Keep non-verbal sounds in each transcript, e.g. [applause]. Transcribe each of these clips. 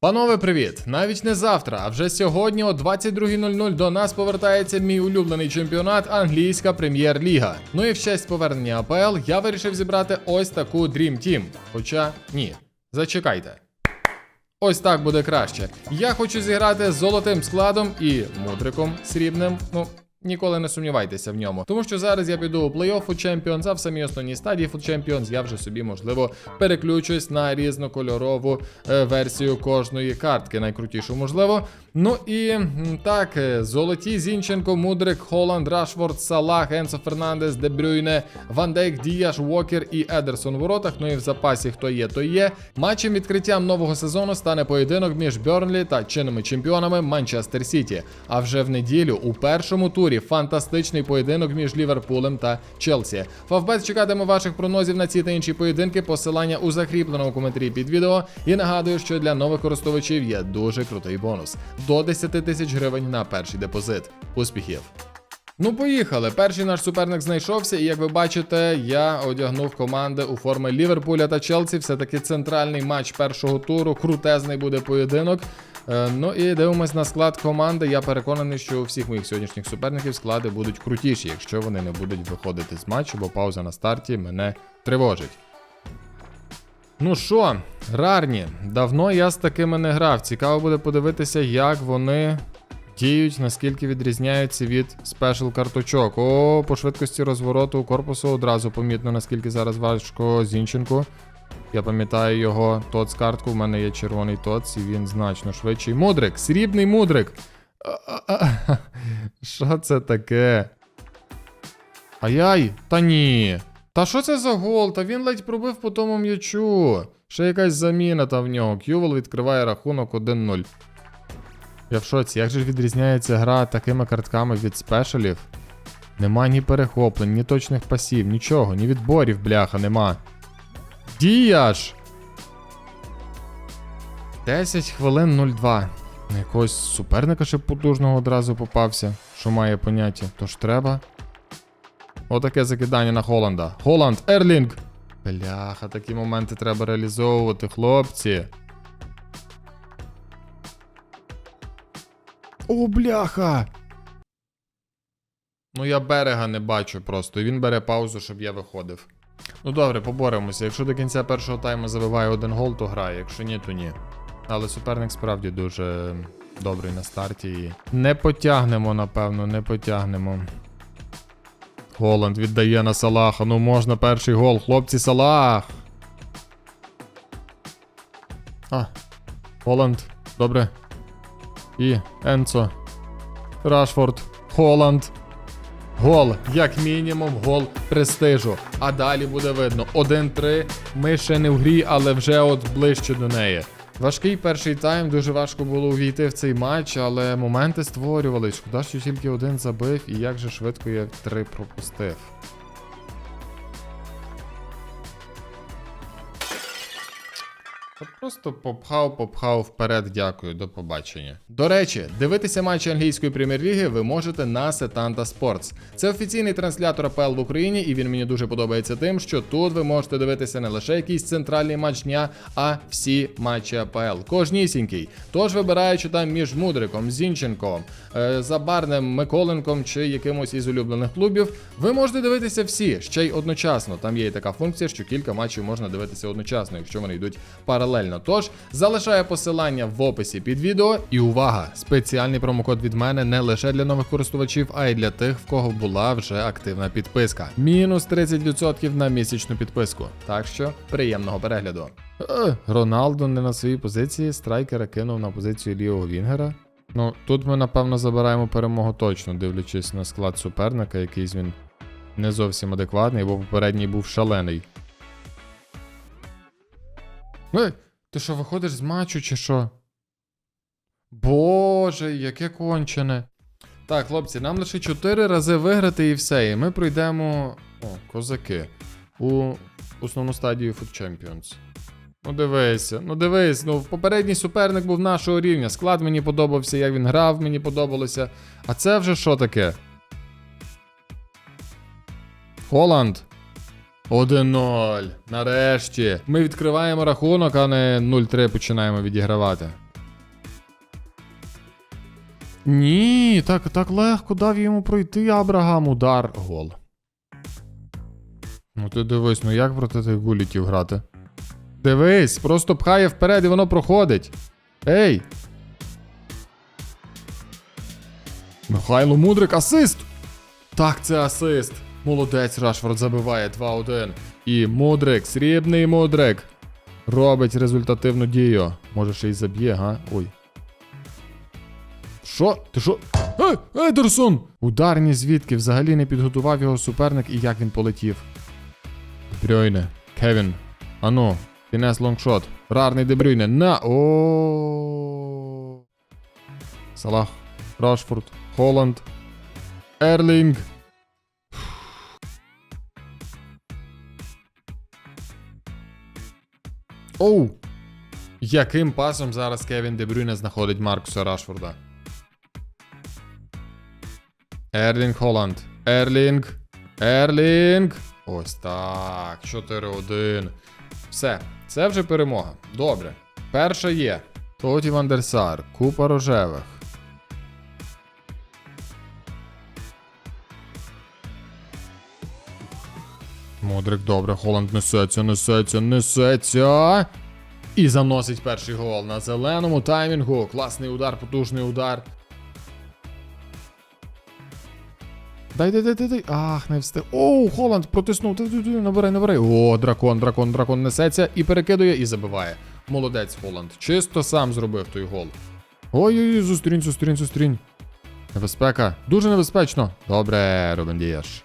Панове, привіт! Навіть не завтра, а вже сьогодні о 22.00 до нас повертається мій улюблений чемпіонат англійська прем'єр-ліга. Ну і в честь повернення АПЛ я вирішив зібрати ось таку Dream Team. Хоча ні, зачекайте. Ось так буде краще. Я хочу зіграти з золотим складом і мудриком срібним. Ну. Ніколи не сумнівайтеся в ньому, тому що зараз я піду у плей-офф у Champions, а в самій основній стадії Food Champions я вже собі можливо переключусь на різнокольорову е, версію кожної картки, найкрутішу можливо. Ну і так, е, золоті Зінченко, Мудрик, Холланд, Рашфорд, Салах, Енсо Фернандес, Де Брюйне, Ван Дейк, Діяш, Уокер і Едерсон у воротах. Ну і в запасі хто є, то є. Матчем відкриттям нового сезону стане поєдинок між Бьорнлі та чинними чемпіонами Манчестер Сіті. А вже в неділю у першому турі фантастичний поєдинок між Ліверпулем та Челсі. Фавбет чекатиме ваших прогнозів на ці та інші поєдинки. Посилання у закріпленому коментарі під відео. І нагадую, що для нових користувачів є дуже крутий бонус до 10 тисяч гривень на перший депозит. Успіхів! Ну, поїхали. Перший наш суперник знайшовся, і як ви бачите, я одягнув команди у форми Ліверпуля та Челсі. Все таки центральний матч першого туру. Крутезний буде поєдинок. Е, ну і дивимось на склад команди. Я переконаний, що у всіх моїх сьогоднішніх суперників склади будуть крутіші, якщо вони не будуть виходити з матчу, бо пауза на старті мене тривожить. Ну що, рарні, давно я з такими не грав. Цікаво буде подивитися, як вони діють, наскільки відрізняються від спешл карточок. О, по швидкості розвороту корпусу одразу помітно, наскільки зараз важко Зінченку. Я пам'ятаю його тоц картку, в мене є червоний тоц, і він значно швидший. Мудрик, срібний мудрик. [laughs] Що це таке? Ай-яй, та ні. Та що це за гол? Та він ледь пробив по тому м'ячу. Ще якась заміна там в нього. Кювел відкриває рахунок 1-0. Я в шоці, як же відрізняється гра такими картками від спешалів? Нема ні перехоплень, ні точних пасів, нічого, ні відборів, бляха, нема. Діяш! 10 хвилин 0-2. На якогось суперника ще потужного одразу попався, що має поняття. Тож треба. Отаке закидання на Холланда. Холланд, Ерлінг! Бляха, такі моменти треба реалізовувати, хлопці. О, бляха! Ну, я берега не бачу просто. Він бере паузу, щоб я виходив. Ну добре, поборемося. Якщо до кінця першого тайму забиває один гол, то грає. Якщо ні, то ні. Але суперник справді дуже добрий на старті. Не потягнемо, напевно, не потягнемо. Голланд віддає на Салаха. Ну можна перший гол. Хлопці, Салах. А. Голланд. Добре. І Енцо. Рашфорд. Холланд. Гол, як мінімум, гол престижу. А далі буде видно. 1-3. Ми ще не в грі, але вже от ближче до неї. Важкий перший тайм, дуже важко було увійти в цей матч, але моменти створювались. Шкода, що тільки один забив, і як же швидко я три пропустив. Та Просто попхав, попхав вперед, дякую, до побачення. До речі, дивитися матчі англійської прем'єр-ліги ви можете на Setanta Sports. Це офіційний транслятор АПЛ в Україні, і він мені дуже подобається тим, що тут ви можете дивитися не лише якийсь центральний матч дня, а всі матчі АПЛ. Кожнісінький. Тож вибираючи там між Мудриком, Зінченком, е, Забарним, Миколенком чи якимось із улюблених клубів, ви можете дивитися всі ще й одночасно. Там є і така функція, що кілька матчів можна дивитися одночасно, якщо вони йдуть паралельно. Тож залишаю посилання в описі під відео. І увага! Спеціальний промокод від мене не лише для нових користувачів, а й для тих, в кого була вже активна підписка. Мінус 30% на місячну підписку. Так що приємного перегляду. Е, Роналдо не на своїй позиції, страйкера кинув на позицію лівого Вінгера. Ну, тут ми, напевно, забираємо перемогу точно, дивлячись на склад суперника, якийсь він не зовсім адекватний, бо попередній був шалений. Ей, ти що, виходиш з матчу чи що? Боже, яке кончене. Так, хлопці, нам лише 4 рази виграти і все. І ми пройдемо. О, козаки. У основну стадію Food Champions. Ну дивися, ну дивись, ну попередній суперник був нашого рівня. Склад мені подобався, як він грав, мені подобалося. А це вже що таке? Холланд. 1-0. Нарешті. Ми відкриваємо рахунок, а не 0-3 починаємо відігравати. Ні, так, так легко дав йому пройти Абрагам удар. Гол. Ну ти дивись, ну як проти тих гулітів грати? Дивись, просто пхає вперед і воно проходить. Ей! Михайло Мудрик, асист! Так, це асист. Молодець, Рашфорд забиває 2-1. І Мудрик, срібний Мудрик. Робить результативну дію. Може ще й заб'є, га? Ой. Що? Ти що? Ей, Едерсон! Ударні звідки взагалі не підготував його суперник і як він полетів. Брюйне, Кевін. Ану, фінес лонгшот. Рарний Дебрюйне. На. О. Салах. Рашфорд. Холланд. Ерлінг. Оу! Яким пасом зараз Кевін Дебрюйне знаходить Маркуса Рашфорда? Ерлінг Холланд. Ерлінг. Ерлінг. Ось так. 4-1. Все, це вже перемога. Добре. Перша є. Тоді Вандерсар. Купа рожевих. Модрик, добре, Холланд несеться, несеться, несеться. І заносить перший гол на зеленому таймінгу. Класний удар, потужний удар. Дай, дай, дай, дай, дай. Ах, не встиг. Оу, Холланд протиснув. Дай, Набирай, набирай. О, дракон, дракон, дракон несеться і перекидує, і забиває. Молодець, Холланд. Чисто сам зробив той гол. Ой-ой-ой, зустрінь, зустрінь, зустрінь. Небезпека. Дуже небезпечно. Добре, Рубен Дієш.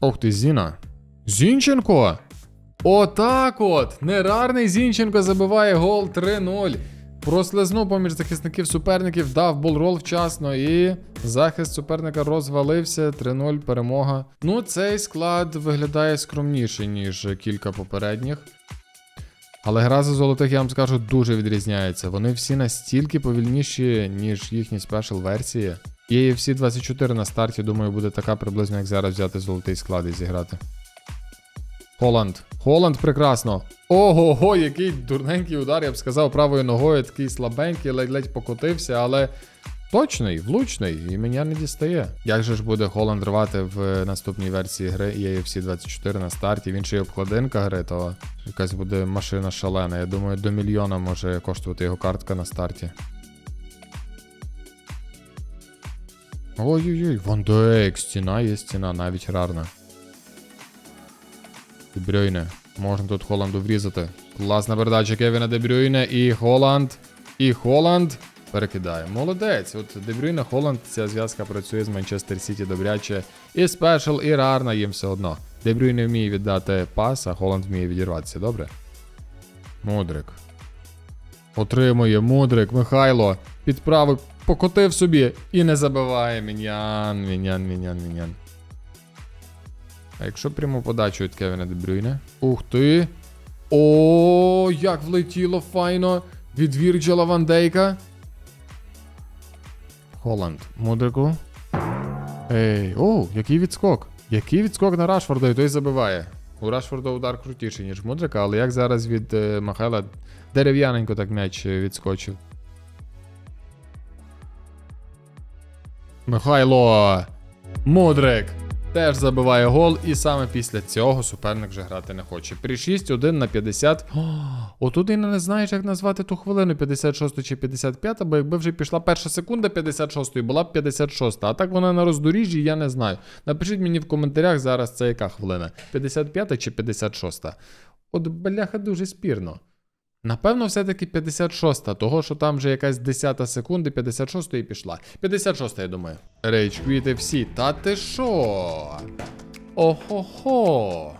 Ох ти, Зіна. Зінченко! Отак от! Нерарний Зінченко забиває гол 3-0. Прослизнув поміж захисників суперників, дав болрол вчасно і захист суперника розвалився. 3-0 перемога. Ну, цей склад виглядає скромніше, ніж кілька попередніх. Але гра за золотих, я вам скажу, дуже відрізняється. Вони всі настільки повільніші, ніж їхні спешл версії. Всі 24 на старті, думаю, буде така приблизно, як зараз взяти золотий склад і зіграти. Холланд. Холланд прекрасно. Ого-го, який дурненький удар, я б сказав, правою ногою, такий слабенький, ледь-ледь покотився, але точний, влучний, і мене не дістає. Як же ж буде Холланд рвати в наступній версії гри EFC 24 на старті? Він ще й обкладинка гри, то якась буде машина шалена. Я думаю, до мільйона може коштувати його картка на старті. Ой-ой-ой, Вандейк, стіна є стіна, навіть рарна. Дебрюйне. Можна тут Холланду врізати. Класна передача Кевіна Дебрюйне і Холланд. І Холланд перекидає. Молодець. От Дебрюйне, Холланд, ця зв'язка працює з Манчестер Сіті добряче. І спешл, і рарна їм все одно. Дебрюйне вміє віддати пас, а Холланд вміє відірватися, добре? Мудрик. Отримує Мудрик, Михайло. Підправив, покотив собі і не забиває. Мінян, мінян, мінян, мінян. А якщо пряму подачу від Кевіна Дебрюйне? Ух ти! О, як влетіло файно від Вірджела Ван Дейка. Холланд. Мудрику. Ей, о, який відскок. Який відскок на Рашфорда, і той забиває. У Рашфорда удар крутіший, ніж Мудрика, але як зараз від е, Михайла дерев'яненько так м'яч е, відскочив. Михайло! Мудрик! Теж забиває гол, і саме після цього суперник вже грати не хоче. При 6-1 на 50. О, отут і не знаєш, як назвати ту хвилину 56 чи 55, бо якби вже пішла перша секунда 56 була б 56, а так вона на роздоріжжі, я не знаю. Напишіть мені в коментарях зараз це яка хвилина. 55 чи 56. От бляха дуже спірно. Напевно, все-таки 56-та, того, що там вже якась 10 секунди, 56-ї пішла. 56-та, я думаю. Рейдж квіти всі. Та ти що? Охо-хо.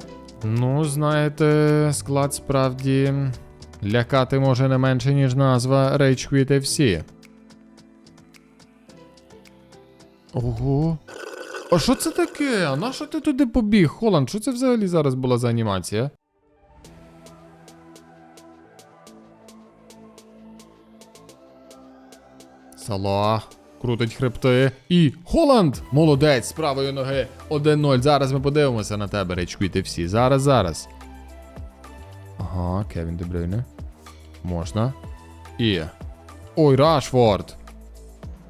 Ну, знаєте, склад справді лякати може не менше, ніж назва Rage Quit FC. Ого. А що це таке? А на що ти туди побіг, Холланд? Що це взагалі зараз була за анімація? Салах. Крутить хребти. І Холланд! Молодець з правої ноги. 1-0. Зараз ми подивимося на тебе, речкуйте всі. Зараз, зараз. Ага, Кевін Дебрюйне. Можна. І. Ой, Рашфорд.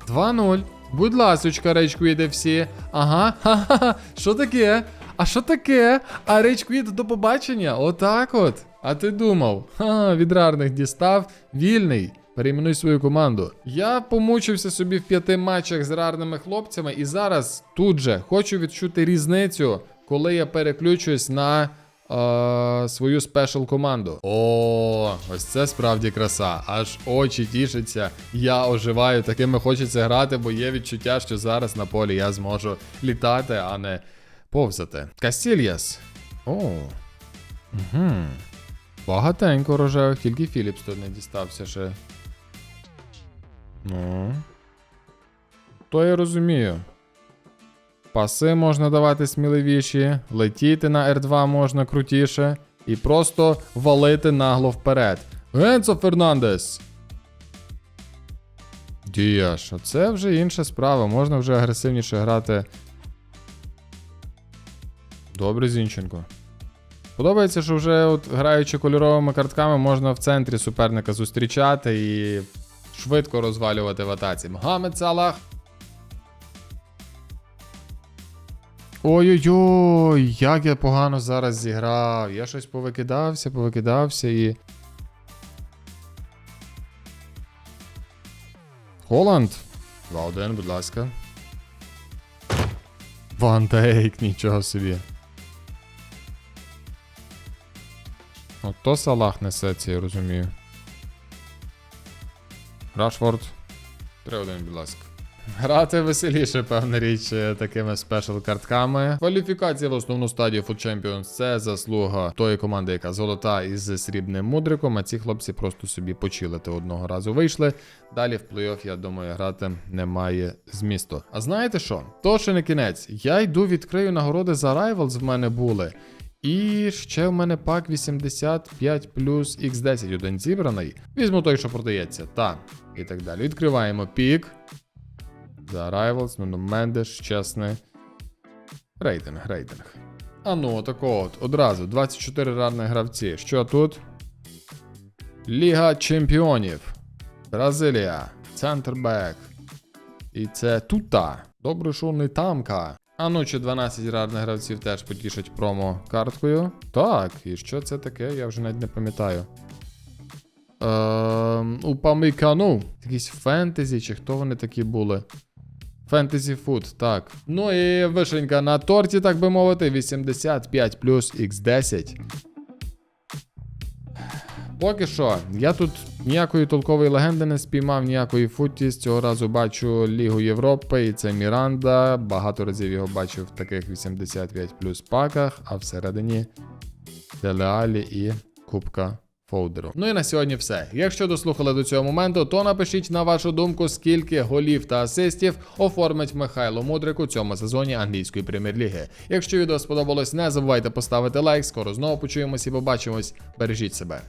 2-0. Будь ласочка, речквіди всі. Ага, ха-ха-ха. Що таке? А що таке? А речквід до побачення? Отак от. А ти думав? Ха, від рарних дістав. Вільний. Перейменуй свою команду. Я помучився собі в п'яти матчах з рарними хлопцями, і зараз тут же хочу відчути різницю, коли я переключусь на е, свою спешл команду. О, ось це справді краса. Аж очі тішаться. Я оживаю, такими хочеться грати, бо є відчуття, що зараз на полі я зможу літати, а не повзати. Кастільяс. О. Угу. Багатенько рожевих, тільки Філіпс тут не дістався ще. Ну. То я розумію. Паси можна давати сміливіші, летіти на R2 можна крутіше, і просто валити нагло вперед. Генцо Фернандес! Діяш, а це вже інша справа, можна вже агресивніше грати. Добре, Зінченко. Подобається, що вже от граючи кольоровими картками, можна в центрі суперника зустрічати і швидко розвалювати в атаці. Мгамед Салах. Ой-ой-ой, як я погано зараз зіграв. Я щось повикидався, повикидався і. Холланд. 2-1, будь ласка. Ван Дейк, нічого собі. Ото Салах несеться, я розумію. Рашфорд. 3-1, будь ласка. Грати веселіше, певна річ, е, такими спешл картками. Кваліфікація в основну стадію Food Champions це заслуга тої команди, яка золота із срібним мудриком. А ці хлопці просто собі почилити одного разу вийшли. Далі в плей-офф, я думаю, грати немає змісту. А знаєте що? То ще не кінець. Я йду відкрию нагороди за Rivals в мене були. І ще в мене пак 85 плюс X10 один зібраний. Візьму той, що продається. Та. І так далі. Відкриваємо пік. За Rivals, ну, ну Мендеш, чесне. Рейтинг, рейтинг. А ну, отако от. Одразу 24 рарних гравці. Що тут? Ліга Чемпіонів. Бразилія. Центрбек. І це тута. Добре, що не тамка. А ну, чи 12 рарних гравців теж потішать промо карткою? Так, і що це таке? Я вже навіть не пам'ятаю. Ем, Упамикану. Якісь фентезі, чи хто вони такі були? Фентезі фуд, так. Ну і вишенька на торті, так би мовити, 85 плюс X10. Поки що, я тут ніякої толкової легенди не спіймав, ніякої футі. З цього разу бачу Лігу Європи, і це Міранда. Багато разів його бачив в таких 85 плюс паках, а всередині Делеалі і Кубка Фоудеру. Ну і на сьогодні все. Якщо дослухали до цього моменту, то напишіть на вашу думку, скільки голів та асистів оформить Михайло Мудрик у цьому сезоні англійської прем'єр-ліги. Якщо відео сподобалось, не забувайте поставити лайк. Скоро знову почуємось і побачимось. Бережіть себе.